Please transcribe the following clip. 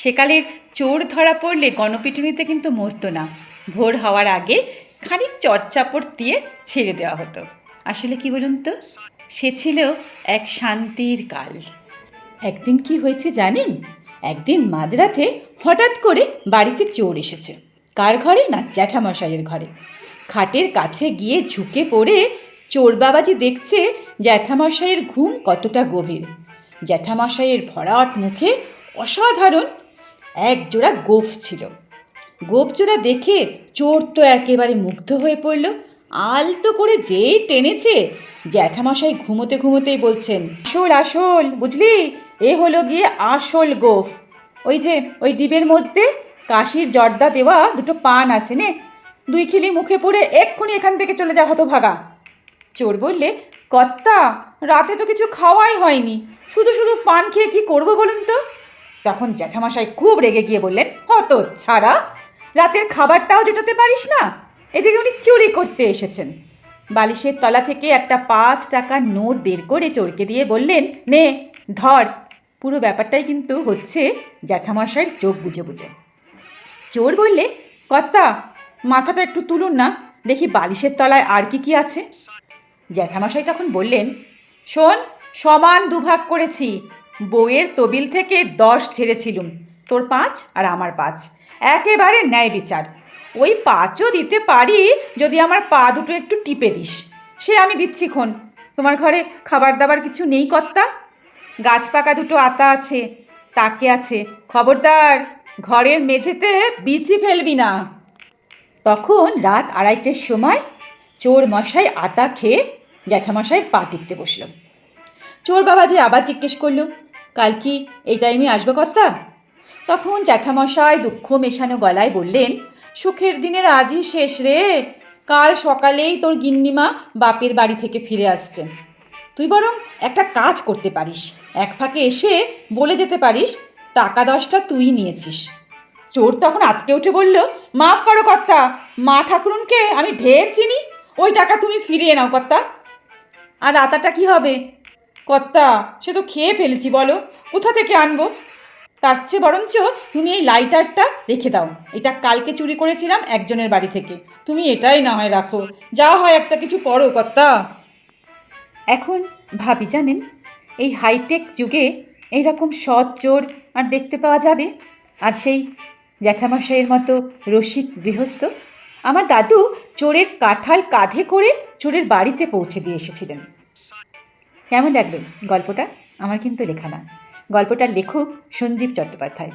সেকালের চোর ধরা পড়লে গণপিটুনিতে কিন্তু মরতো না। ভোর হওয়ার আগে খানিক চটচাপড় দিয়ে ছেড়ে দেওয়া হতো। আসলে কি বলুন তো? সে ছিল এক শান্তির কাল। একদিন কি হয়েছে জানেন? একদিন মাঝরাতে হঠাৎ করে বাড়িতে চোর এসেছে। কার ঘরে না জ্যাঠামশাইয়ের ঘরে? খাটের কাছে গিয়ে ঝুঁকে পড়ে চোর বাবাজি দেখছে জ্যাঠামশাইয়ের ঘুম কতটা গভীর। জ্যাঠামশাইয়ের ভরাট মুখে অসাধারণ এক জোড়া গোফ ছিল। গোপজোড়া দেখে চোর তো একেবারে মুগ্ধ হয়ে পড়ল। আলতো করে যেই টেনেছে, জ্যাঠামশাই ঘুমোতে ঘুমোতেই বলছেন, আসল আসল, বুঝলি? এ হলো গিয়ে আসল গোফ। ওই যে, ওই ডিবের মধ্যে কাশির জর্দা দেওয়া দুটো পান আছে নে? দুই খিলি মুখে পড়ে এক্ষুনি এখান থেকে চলে যা হতো ভাগা চোর বললে, কর্তা, রাতে তো কিছু খাওয়াই হয়নি। শুধু শুধু পান খেয়ে কি করব বলুন তো? তখন জ্যাঠামশাই খুব রেগে গিয়ে বললেন হত ছাড়া রাতের খাবারটাও জোটাতে পারিস না? এদিকে উনি চুরি করতে এসেছেন। বালিশের তলা থেকে একটা পাঁচ টাকার নোট বের করে চোরকে দিয়ে বললেন, নে, ধর। পুরো ব্যাপারটাই কিন্তু হচ্ছে জ্যাঠামশাইয়ের চোখ বুঝে বুঝে। চোর বললে, কর্তা, মাথাটা একটু তুলুন না, দেখি বালিশের তলায় আর কি কি আছে? জ্যাঠামশাই তখন বললেন, শোন, সমান দুভাগ করেছি বউয়ের তবিল থেকে দশ ছেড়েছিলুম, তোর পাঁচ আর আমার পাঁচ। একেবারে ন্যায় বিচার। ওই পাঁচও দিতে পারি যদি আমার পা দুটো একটু টিপে দিস। সে আমি দিচ্ছি খন। তোমার ঘরে খাবার দাবার কিছু নেই কর্তা? গাছ পাকা দুটো আতা আছে, তাকে আছে। খবরদার, ঘরের মেঝেতে বিচি ফেলবি না। তখন রাত আড়াইটের সময় চোর মশাই আতা খেয়ে জ্যাঠামশাই পা টিপতে বসল। চোর বাবা যে আবার জিজ্ঞেস করল কাল কি এই টাইমে আসবে কর্তা? তখন জ্যাঠামশাই দুঃখ মেশানো গলায় বললেন, সুখের দিনের আজই শেষ রে। কাল সকালেই তোর গিন্নিমা বাপের বাড়ি থেকে ফিরে আসছে। তুই বরং একটা কাজ করতে পারিস। এক ফাঁকে এসে বলে যেতে পারিস, টাকা দশটা তুই নিয়েছিস। চোর তখন আটকে উঠে বলল, মাফ করো কর্তা, মা ঠাকুরুনকে আমি ঢের চিনি। ওই টাকা তুমি ফিরিয়ে নাও কর্তা। আর রাতাটা কি হবে? কর্তা, সে তো খেয়ে ফেলেছি, বলো। কোথা থেকে আনব? তার চেয়ে বরঞ্চ তুমি এই লাইটারটা রেখে দাও। এটা কালকে চুরি করেছিলাম একজনের বাড়ি থেকে। তুমি এটাই না হয় রাখো। যা হয় একটা কিছু পড়ো কর্তা। এখন ভাবি, জানেন, এই হাইটেক যুগে এইরকম সৎ চোর আর দেখতে পাওয়া যাবে? আর সেই জ্যাঠামশাইয়ের মতো রসিক গৃহস্থ? আমার দাদু চোরের কাঁঠাল কাঁধে করে চোরের বাড়িতে পৌঁছে দিয়ে এসেছিলেন। কেমন লাগল গল্পটা? আমার কিন্তু লেখা না। গল্পটার লেখক সঞ্জীব চট্টোপাধ্যায়।